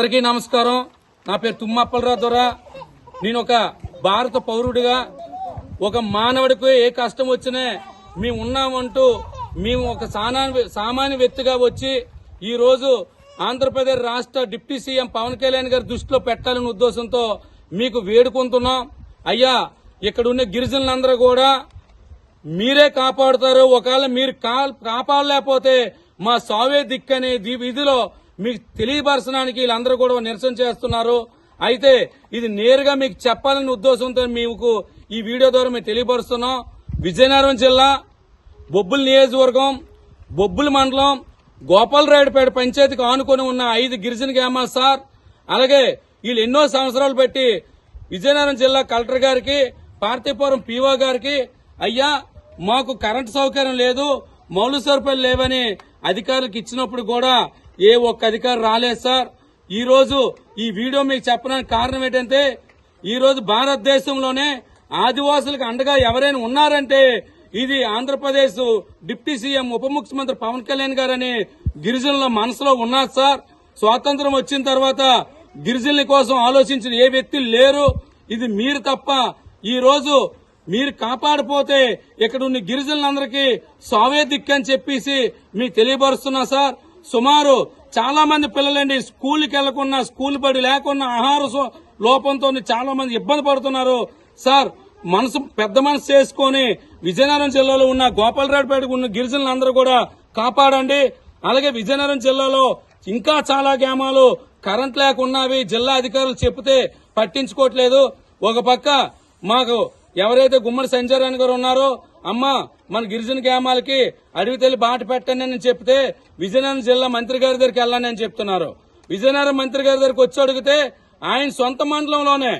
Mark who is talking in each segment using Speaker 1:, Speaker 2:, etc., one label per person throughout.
Speaker 1: అందరికీ నమస్కారం. నా పేరు తుమ్మప్పలరావు దొర నేను ఒక భారత పౌరుడిగా ఒక మానవుడికి ఏ కష్టం వచ్చినా మేము ఉన్నామంటూ మేము ఒక సామాన్య సామాన్య వ్యక్తిగా వచ్చి ఈరోజు ఆంధ్రప్రదేశ్ రాష్ట్ర డిప్యూటీ సీఎం పవన్ కళ్యాణ్ గారి దృష్టిలో పెట్టాలనే ఉద్దేశంతో మీకు వేడుకుంటున్నాం. అయ్యా ఇక్కడ ఉన్న గిరిజనులందరూ కూడా మీరే కాపాడుతారు. ఒకవేళ మీరు కాపాడలేకపోతే మా సావే దిక్కనే దీ విధిలో మీకు తెలియపరచడానికి వీళ్ళందరూ కూడా నిరసన చేస్తున్నారు. అయితే ఇది నేరుగా మీకు చెప్పాలనే ఉద్దేశంతో మీకు ఈ వీడియో ద్వారా మేము తెలియపరుస్తున్నాం. విజయనగరం జిల్లా బొబ్బుల నియోజకవర్గం బొబ్బుల మండలం గోపాలరాయుడుపేట పంచాయతీకి ఆనుకొని ఉన్న ఐదు గిరిజన గ్రామాలు సార్. అలాగే వీళ్ళు ఎన్నో సంవత్సరాలు పెట్టి విజయనగరం జిల్లా కలెక్టర్ గారికి పార్థిపురం పీఓ గారికి అయ్యా మాకు కరెంటు సౌకర్యం లేదు మౌలిక సదుపాయాలు లేవని అధికారులకు ఇచ్చినప్పుడు కూడా ఏ ఒక్క అధికారి రాలేదు సార్. ఈ రోజు ఈ వీడియో మీకు చెప్పడానికి కారణం ఏంటంటే ఈ రోజు భారతదేశంలోనే ఆదివాసులకు అండగా ఎవరైనా ఉన్నారంటే ఇది ఆంధ్రప్రదేశ్ డిప్యూటీ సీఎం ఉప ముఖ్యమంత్రి పవన్ కళ్యాణ్ గారని గిరిజనుల మనసులో ఉన్నారు సార్. స్వాతంత్రం వచ్చిన తర్వాత గిరిజనుల కోసం ఆలోచించిన ఏ వ్యక్తులు లేరు. ఇది మీరు తప్ప ఈ రోజు మీరు కాపాడిపోతే ఇక్కడ ఉన్న గిరిజనులందరికీ సావే దిక్కని చెప్పేసి మీకు తెలియపరుస్తున్నా సార్. సుమారు చాలా మంది పిల్లలండి స్కూల్కి వెళ్ళకుండా స్కూల్ బడి లేకుండా ఆహార సో- లోపంతో చాలా మంది ఇబ్బంది పడుతున్నారు. సార్ మనసు పెద్ద మనసు చేసుకొని విజయనగరం జిల్లాలో ఉన్న గోపాలరావుపేటకు ఉన్న గిరిజనులందరూ కూడా కాపాడండి. అలాగే విజయనగరం జిల్లాలో ఇంకా చాలా గ్రామాలు కరెంట్ లేకున్నవి జిల్లా అధికారులు చెప్తే పట్టించుకోవట్లేదు. ఒక పక్క మాకు ఎవరైతే గుమ్మడి సంజయ్ గారు ఉన్నారో అమ్మా మన గిరిజన గ్రామాలకి అడవి తల్లి బాట పెట్టండి అని చెప్తే విజయనగరం జిల్లా మంత్రి గారి దగ్గరికి వెళ్ళండి అని చెప్తున్నారు. విజయనగరం మంత్రి గారి దగ్గరికి వచ్చి అడిగితే ఆయన సొంత మండలంలోనే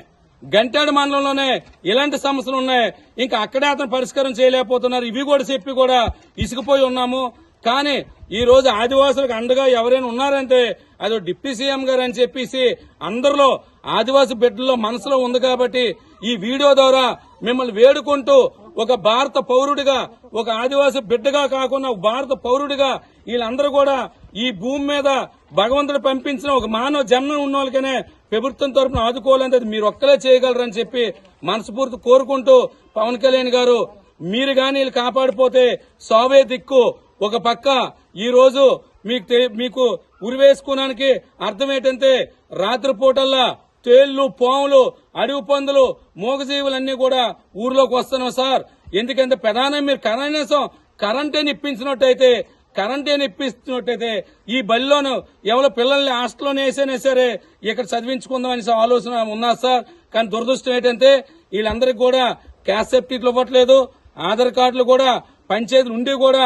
Speaker 1: గంటాడు మండలంలోనే ఇలాంటి సమస్యలు ఉన్నాయి. ఇంకా అక్కడే అతను పరిష్కారం చేయలేకపోతున్నారు. ఇవి కూడా చెప్పి కూడా ఇసుకుపోయి ఉన్నాము. కానీ ఈ రోజు ఆదివాసులకు అండగా ఎవరైనా ఉన్నారంటే అది డిప్యూటీ సీఎం గారు అని చెప్పేసి అందరిలో ఆదివాసి బిడ్డల్లో మనసులో ఉంది కాబట్టి ఈ వీడియో ద్వారా మిమ్మల్ని వేడుకుంటూ ఒక భారత పౌరుడిగా ఒక ఆదివాసీ బిడ్డగా కాకుండా ఒక భారత పౌరుడిగా వీళ్ళందరూ కూడా ఈ భూమి మీద భగవంతుడు పంపించిన ఒక మానవ జన్మ ఉన్న వాళ్ళకనే ప్రభుత్వం తరపున ఆదుకోవాలంటే అది మీరు ఒక్కలే చేయగలరని చెప్పి మనస్ఫూర్తి కోరుకుంటూ పవన్ కళ్యాణ్ గారు మీరు గాని వీళ్ళు కాపాడిపోతే సావే దిక్కు. ఒక పక్క ఈ రోజు మీకు తె- మీకు ఉరివేసుకోవడానికి అర్థం ఏంటంటే రాత్రిపూటల్లా తేళ్ళు పాములు అడవి పందులు మూగజీవులన్నీ కూడా ఊర్లోకి వస్తున్నాం సార్. ఎందుకంటే ప్రధానం మీరు కనీసం కరెంటే ఇప్పించినట్టయితే కరెంటే నిప్పిస్తున్నట్టయితే ఈ బలిలోను ఎవరో పిల్లల్ని హాస్టల్లోనే వేసేనే సరే ఇక్కడ చదివించుకుందాం ఆలోచన ఉన్నా సార్. కానీ దురదృష్టం ఏంటంటే వీళ్ళందరికీ కూడా క్యాష్ సర్టిఫికెట్లు ఇవ్వట్లేదు. ఆధార్ కార్డులు కూడా పంచాయతీలు ఉండి కూడా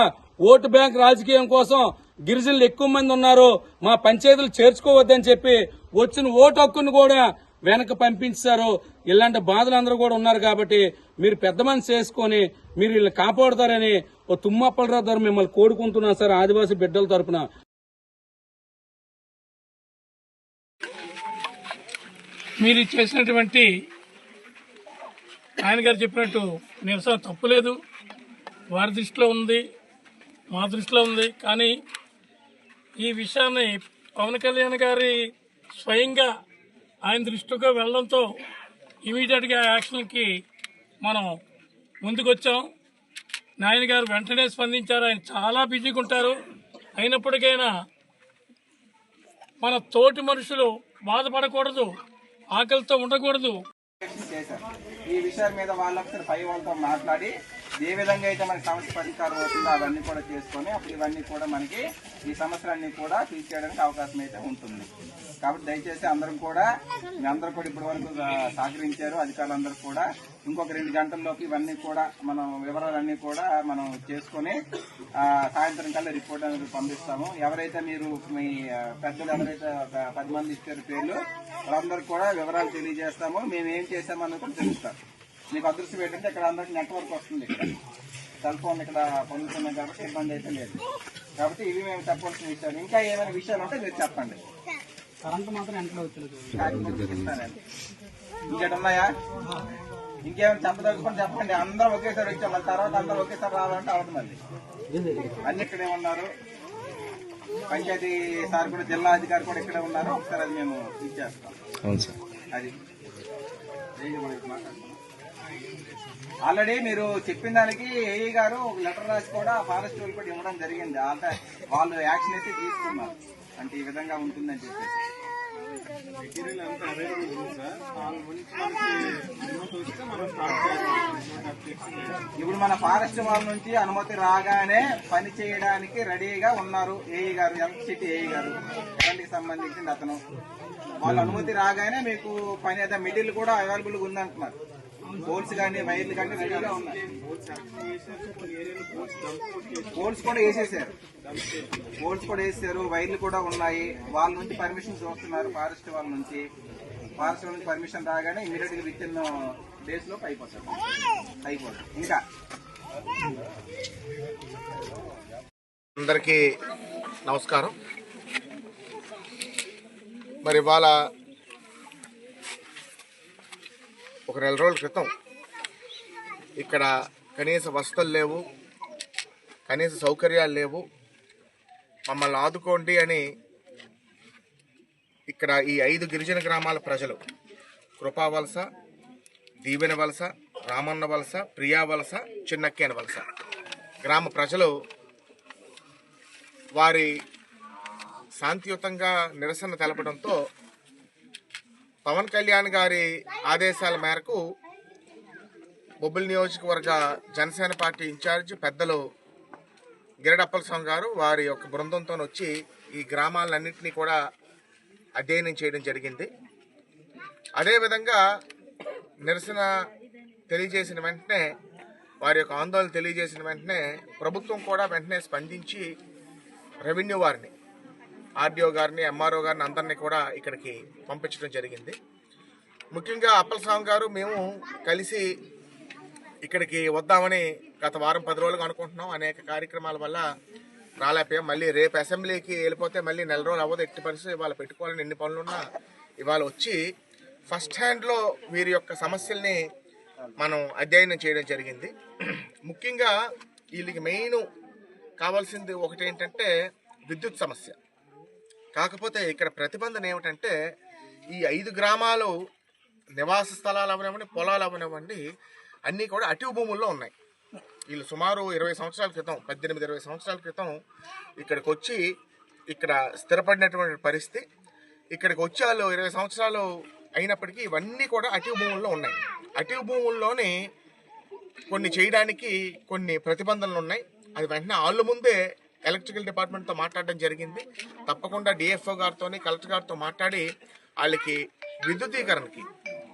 Speaker 1: ఓటు బ్యాంక్ రాజకీయం కోసం గిరిజనులు ఎక్కువ మంది ఉన్నారు. మా పంచాయతీలు చేర్చుకోవద్దని చెప్పి వచ్చిన ఓటు హక్కును కూడా వెనక పంపించారు. ఇలాంటి బాధలు అందరూ కూడా ఉన్నారు కాబట్టి మీరు పెద్ద మనసు చేసుకొని మీరు వీళ్ళని కాపాడుతారని ఓ తుమ్మప్పలరావు గారు మిమ్మల్ని కోరుకుంటున్నాను సార్ ఆదివాసీ బిడ్డల తరపున.
Speaker 2: మీరు చేసినటువంటి ఆయన గారు చెప్పినట్టు నిరసన తప్పులేదు. వారి దృష్టిలో ఉంది మా దృష్టిలో ఉంది. కానీ ఈ విషయాన్ని పవన్ కళ్యాణ్ గారి స్వయంగా ఆయన దృష్టిగా వెళ్ళడంతో ఇమీడియట్గా యాక్షన్కి మనం ముందుకొచ్చాం. నాయన గారు వెంటనే స్పందించారు. ఆయన చాలా బిజీగా ఉంటారు. అయినప్పటికైనా మన తోటి మనుషులు బాధపడకూడదు ఆకలితో ఉండకూడదు.
Speaker 3: ఈ విషయం మీద వాళ్ళు ఒకసారి పై వాళ్ళతో మాట్లాడి ఏ విధంగా అయితే మనకి సమస్య పరిష్కారం అవుతుందో అవన్నీ కూడా చేసుకొని అప్పుడు ఇవన్నీ కూడా మనకి ఈ సమస్యలన్నీ కూడా తీర్చేయడానికి అవకాశం అయితే ఉంటుంది. కాబట్టి దయచేసి అందరం కూడా మీ అందరూ కూడా ఇప్పటి వరకు సహకరించారు. అధికారులందరూ కూడా ఇంకొక రెండు గంటల్లోకి ఇవన్నీ కూడా మనం వివరాలన్నీ కూడా మనం చేసుకొని సాయంత్రం కల్లా రిపోర్ట్ అనేది పంపిస్తాము. ఎవరైతే మీరు మీ పెద్దలు ఎవరైతే ఒక పది మంది ఇచ్చారు పేర్లు వాళ్ళందరూ కూడా వివరాలు తెలియజేస్తాము. మేము ఏం చేసామని కూడా తెలుస్తాం. మీకు అదృష్టం ఏంటంటే ఇక్కడ అందరికి నెట్వర్క్ వస్తుంది ఇక్కడ. సెల్ ఫోన్ ఇక్కడ పొందుతున్నాం కాబట్టి ఇబ్బంది అయితే లేదు. కాబట్టి ఇవి మేము చెప్పాల్సిన విషయాలు. ఇంకా ఏమైనా విషయాలు ఉంటే మీరు చెప్పండి.
Speaker 2: కరెంట్ మాత్రం ఎంట్లో
Speaker 3: ఇంకేటి ఉన్నాయా? ఇంకేమైనా చెప్పదలుచుకొని చెప్పండి. అందరం ఒకేసారి వచ్చాం మళ్ళీ తర్వాత అందరూ ఒకేసారి రావాలంటే మళ్ళీ. అన్ని ఇక్కడే ఉన్నారు. పంచాయతీ సార్ కూడా జిల్లా అధికారి కూడా ఇక్కడే ఉన్నారు. ఒకసారి అది మేము ఇచ్చేస్తాం అది. ఆల్రెడీ మీరు చెప్పిన దానికి ఏఈ గారు ఒక లెటర్ రాసి కూడా ఫారెస్ట్ వాళ్ళు కూడా ఇవ్వడం జరిగింది. అంటే వాళ్ళు యాక్షన్ అయితే తీసుకున్నారు. అంటే ఈ విధంగా ఉంటుందని చెప్పేసి. ఇప్పుడు మన ఫారెస్ట్ వాళ్ళ నుంచి అనుమతి రాగానే పని చేయడానికి రెడీగా ఉన్నారు ఏఈ గారు ఎలక్ట్రిసిటీ ఏఈ గారు. కరెంట్కి సంబంధించింది అతను. వాళ్ళ అనుమతి రాగానే మీకు పని అయితే మిడిల్ కూడా అవైలబుల్గా ఉందంటున్నారు. బోల్స్ కానీ వైర్లు కానీ రెడీగా ఉన్నాయి బోల్స్ కూడా వేసేసారు. బోల్స్ కూడా వేసారు వైర్లు కూడా ఉన్నాయి. వాళ్ళ నుంచి పర్మిషన్ చూస్తున్నారు ఫారెస్ట్ వాళ్ళ నుంచి. ఫారెస్ట్ నుంచి పర్మిషన్ రాగానే ఇమీడియట్గా విత్ ఇన్ డేస్ లోపు అయిపోతారు. అయిపోతుంది ఇంకా.
Speaker 4: అందరికీ నమస్కారం. మరి ఇవాళ ఒక నెల రోజుల క్రితం ఇక్కడ కనీస వసతులు లేవు కనీస సౌకర్యాలు లేవు. మమ్మల్ని ఆదుకోండి అని ఇక్కడ ఈ ఐదు గిరిజన గ్రామాల ప్రజలు కృపా వలస దీవెన వలస రామన్న వలస ప్రియా వలస చిన్నక్కేన వలస. గ్రామ ప్రజలు వారి శాంతియుతంగా నిరసన తెలపడంతో పవన్ కళ్యాణ్ గారి ఆదేశాల మేరకు బొబ్బులి నియోజకవర్గ జనసేన పార్టీ ఇన్ఛార్జ్ పెద్దలు గిరడప్పల స్వామి గారు వారి యొక్క బృందంతో వచ్చి ఈ గ్రామాలన్నింటినీ కూడా అధ్యయనం చేయడం జరిగింది. అదేవిధంగా నిరసన తెలియజేసిన వెంటనే వారి యొక్క ఆందోళన తెలియజేసిన వెంటనే ప్రభుత్వం కూడా వెంటనే స్పందించి రెవెన్యూ వారిని ఆర్డీఓ గారిని ఎంఆర్ఓ గారిని అందరినీ కూడా ఇక్కడికి పంపించడం జరిగింది. ముఖ్యంగా అప్పలస్వామి గారు మేము కలిసి ఇక్కడికి వద్దామని గత వారం పది రోజులుగా అనుకుంటున్నాం. అనేక కార్యక్రమాల వల్ల రాలేకపోయాం. మళ్ళీ రేపు అసెంబ్లీకి వెళ్ళిపోతే మళ్ళీ నెల రోజులు అవ్వదు. ఎట్టి పరిస్థితి ఇవాళ పెట్టుకోవాలని ఎన్ని పనులున్నా ఇవాళ వచ్చి ఫస్ట్ హ్యాండ్లో వీరి యొక్క సమస్యల్ని మనం అధ్యయనం చేయడం జరిగింది. ముఖ్యంగా వీళ్ళకి మెయిన్ కావాల్సింది ఒకటి ఏంటంటే విద్యుత్ సమస్య. కాకపోతే ఇక్కడ ప్రతిబంధన ఏమిటంటే ఈ ఐదు గ్రామాలు నివాస స్థలాలు అవనివ్వండి పొలాలు అవనివ్వండి అన్నీ కూడా అటవీ భూముల్లో ఉన్నాయి. వీళ్ళు సుమారు ఇరవై సంవత్సరాల క్రితం పద్దెనిమిది ఇరవై సంవత్సరాల క్రితం ఇక్కడికి వచ్చి ఇక్కడ స్థిరపడినటువంటి పరిస్థితి. ఇక్కడికి వచ్చి వాళ్ళు ఇరవై సంవత్సరాలు అయినప్పటికీ ఇవన్నీ కూడా అటవీ భూముల్లో ఉన్నాయి. అటవీ భూముల్లోని కొన్ని చేయడానికి కొన్ని ప్రతిబంధనలు ఉన్నాయి. అది వెంటనే వాళ్ళ ముందే ఎలక్ట్రికల్ డిపార్ట్మెంట్తో మాట్లాడడం జరిగింది. తప్పకుండా డిఎఫ్ఓ గారితోని కలెక్టర్ గారితో మాట్లాడి వాళ్ళకి విద్యుదీకరణకి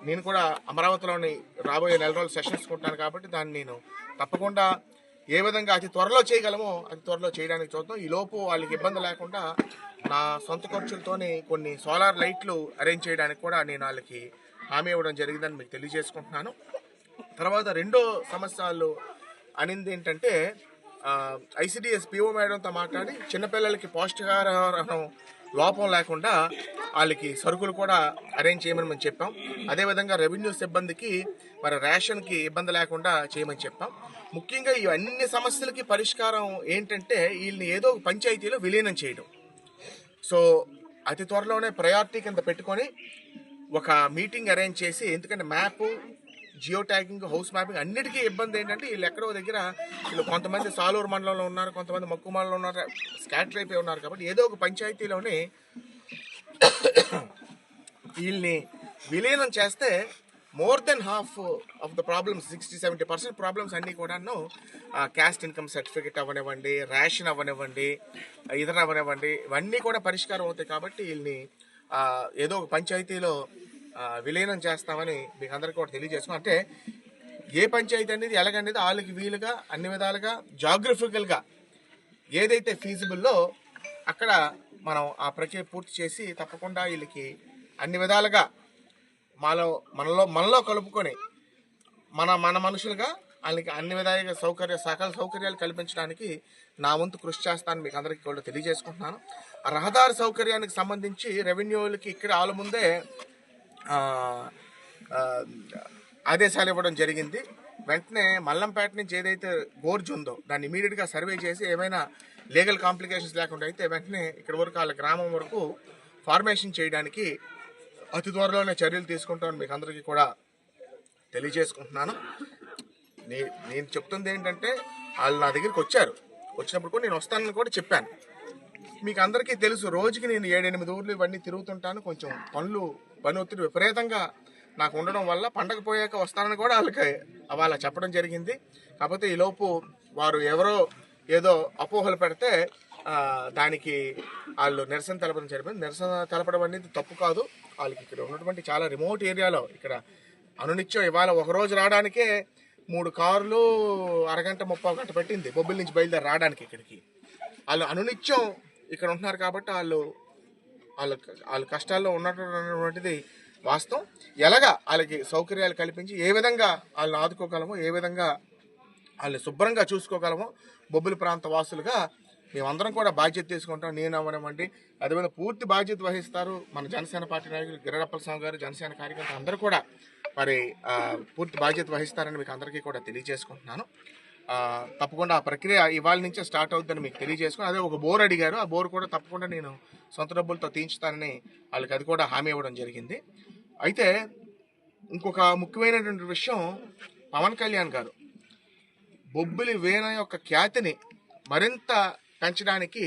Speaker 4: నేను కూడా అమరావతిలోని రాబోయే నెల రోజులు సెషన్స్ కొంటాను కాబట్టి దాన్ని నేను తప్పకుండా ఏ విధంగా అతి త్వరలో చేయగలమో అతి త్వరలో చేయడానికి చూద్దాం. ఈ లోపు వాళ్ళకి ఇబ్బంది లేకుండా నా సొంత ఖర్చులతోని కొన్ని సోలార్ లైట్లు అరేంజ్ చేయడానికి కూడా నేను వాళ్ళకి హామీ ఇవ్వడం జరిగిందని మీకు తెలియజేసుకుంటున్నాను. తర్వాత రెండో సమస్యలు అనింది ఏంటంటే ఐసిడిఎస్ పిఓ మేడంతో మాట్లాడి చిన్నపిల్లలకి పౌష్టికాహారం లోపం లేకుండా వాళ్ళకి సరుకులు కూడా అరేంజ్ చేయమని మనం చెప్పాం. అదేవిధంగా రెవెన్యూ సిబ్బందికి మరి రేషన్కి ఇబ్బంది లేకుండా చేయమని చెప్పాం. ముఖ్యంగా ఈ అన్ని సమస్యలకి పరిష్కారం ఏంటంటే వీళ్ళని ఏదో పంచాయతీలో విలీనం చేయడం. సో అతి త్వరలోనే ప్రయారిటీ కింద పెట్టుకొని ఒక మీటింగ్ అరేంజ్ చేసి ఎందుకంటే map geo tagging house mapping అన్నిటికీ ఇబ్బంది ఏంటంటే వీళ్ళు ఎక్కడో దగ్గర వీళ్ళు కొంతమంది సాలూరు మండలంలో ఉన్నారు కొంతమంది మక్కు మండలంలో ఉన్నారు స్కాటర్ అయిపోయి ఉన్నారు కాబట్టి ఏదో ఒక పంచాయతీలోనే వీళ్ళని విలీనం చేస్తే more than half of the problems sixty seventy percent problems అన్నీ కూడాను క్యాస్ట్ ఇన్కమ్ సర్టిఫికేట్ అవ్వనివ్వండి రేషన్ అవ్వనివ్వండి ఇతర అవ్వనివ్వండి ఇవన్నీ కూడా పరిష్కారం అవుతాయి కాబట్టి వీళ్ళని ఏదో ఒక పంచాయతీలో విలీనం చేస్తామని మీకు అందరికీ కూడా తెలియజేసుకున్నాం. అంటే ఏ పంచాయతీ అనేది ఎలాగనేది వాళ్ళకి వీలుగా అన్ని విధాలుగా జాగ్రఫికల్గా ఏదైతే ఫీజిబుల్లో అక్కడ మనం ఆ ప్రక్రియ పూర్తి చేసి తప్పకుండా వీళ్ళకి అన్ని విధాలుగా మాలో మనలో మనలో కలుపుకొని మన మన మనుషులుగా వాళ్ళకి అన్ని విధాలుగా సౌకర్య సకల సౌకర్యాలు కల్పించడానికి నా వంతు కృషి చేస్తానని మీకు అందరికీ కూడా తెలియజేసుకుంటున్నాను. ఆ రహదారి సౌకర్యానికి సంబంధించి రెవెన్యూలకి ఇక్కడ వాళ్ళ ముందే ఆదేశాలు ఇవ్వడం జరిగింది. వెంటనే మల్లంపేట నుంచి ఏదైతే గోర్జ్ ఉందో దాన్ని ఇమీడియట్గా సర్వే చేసి ఏమైనా లీగల్ కాంప్లికేషన్స్ లేకుండా అయితే వెంటనే ఇక్కడ వరకు వాళ్ళ గ్రామం వరకు ఫార్మేషన్ చేయడానికి అతి త్వరలోనే చర్యలు తీసుకుంటామని మీకు అందరికీ కూడా తెలియజేసుకుంటున్నాను. నేను చెప్తుంది ఏంటంటే వాళ్ళు నా దగ్గరికి వచ్చారు. వచ్చినప్పుడు కూడా నేను వస్తానని కూడా చెప్పాను. మీకు అందరికీ తెలుసు రోజుకి నేను ఏడెనిమిది ఊర్లు ఇవన్నీ తిరుగుతుంటాను. కొంచెం పనులు పని ఒత్తిడి విపరీతంగా నాకు ఉండడం వల్ల పండగ పోయాక వస్తానని కూడా వాళ్ళకి వాళ్ళ చెప్పడం జరిగింది. కాకపోతే ఈలోపు వారు ఎవరో ఏదో అపోహలు పెడితే దానికి వాళ్ళు నిరసన తెలపడం జరిగింది. నిరసన తెలపడం అనేది తప్పు కాదు. వాళ్ళకి ఇక్కడ ఉన్నటువంటి చాలా రిమోట్ ఏరియాలో ఇక్కడ అనునిత్యం ఇవాళ ఒక రోజు రావడానికే మూడు కార్లు అరగంట ముప్పై గంట పెట్టింది. బొబ్బిలి నుంచి బయలుదేరి రావడానికి ఇక్కడికి. వాళ్ళు అనునిత్యం ఇక్కడ ఉంటున్నారు కాబట్టి వాళ్ళు వాళ్ళ వాళ్ళ కష్టాల్లో ఉన్నటువంటిది వాస్తవం. ఎలాగా వాళ్ళకి సౌకర్యాలు కల్పించి ఏ విధంగా వాళ్ళని ఆదుకోగలమో ఏ విధంగా వాళ్ళని శుభ్రంగా చూసుకోగలమో బొబ్బిలి ప్రాంత వాసులుగా మేమందరం కూడా బాధ్యత తీసుకుంటాం. నేను అవ్వనివ్వండి. అదేవిధంగా పూర్తి బాధ్యత వహిస్తారు మన జనసేన పార్టీ నాయకులు గిరడప్పల స్వామి గారు జనసేన కార్యకర్తలు అందరూ కూడా. మరి పూర్తి బాధ్యత వహిస్తారని మీకు అందరికీ కూడా తెలియజేసుకుంటున్నాను. తప్పకుండా ఆ ప్రక్రియ ఇవాళ నుంచే స్టార్ట్ అవుతుందని మీకు తెలియజేసుకుని అదే ఒక బోర్ అడిగారు. ఆ బోర్ కూడా తప్పకుండా నేను సొంత డబ్బులతో తీయించుతానని వాళ్ళకి అది కూడా హామీ ఇవ్వడం జరిగింది. అయితే ఇంకొక ముఖ్యమైనటువంటి విషయం పవన్ కళ్యాణ్ గారు. బొబ్బిలి వీణ యొక్క ఖ్యాతిని మరింత పెంచడానికి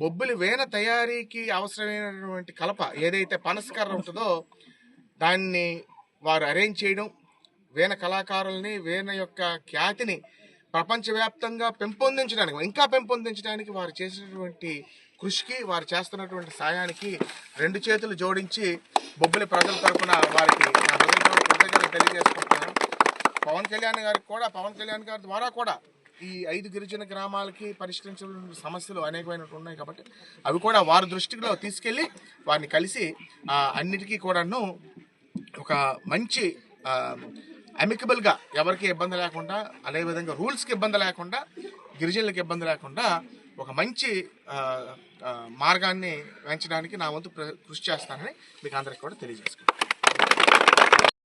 Speaker 4: బొబ్బిలి వీణ తయారీకి అవసరమైనటువంటి కలప ఏదైతే పనసకర్ర ఉంటుందో దాన్ని వారు అరేంజ్ చేయడం వీణ కళాకారుల్ని వీణ యొక్క ఖ్యాతిని ప్రపంచవ్యాప్తంగా పెంపొందించడానికి ఇంకా పెంపొందించడానికి వారు చేసినటువంటి కృషికి వారు చేస్తున్నటువంటి సాయానికి రెండు చేతులు జోడించి బొబ్బిలి ప్రజల తరపున వారికి నా కృతజ్ఞతలు తెలియజేసుకుంటున్నాను. పవన్ కళ్యాణ్ గారికి కూడా పవన్ కళ్యాణ్ గారి ద్వారా కూడా ఈ ఐదు గిరిజన గ్రామాలకి పరిష్కరించిన సమస్యలు అనేకమైనటువంటి ఉన్నాయి కాబట్టి అవి కూడా వారి దృష్టిలో తీసుకెళ్ళి వారిని కలిసి అన్నిటికీ కూడాను ఒక మంచి అమికబుల్గా ఎవరికి ఇబ్బంది లేకుండా అదేవిధంగా రూల్స్కి ఇబ్బంది లేకుండా గిరిజనులకు ఇబ్బంది లేకుండా ఒక మంచి మార్గాన్ని పెంచడానికి నా వంతు ప్ర- కృషి చేస్తానని మీకు అందరికి కూడా తెలియజేసుకుంటాను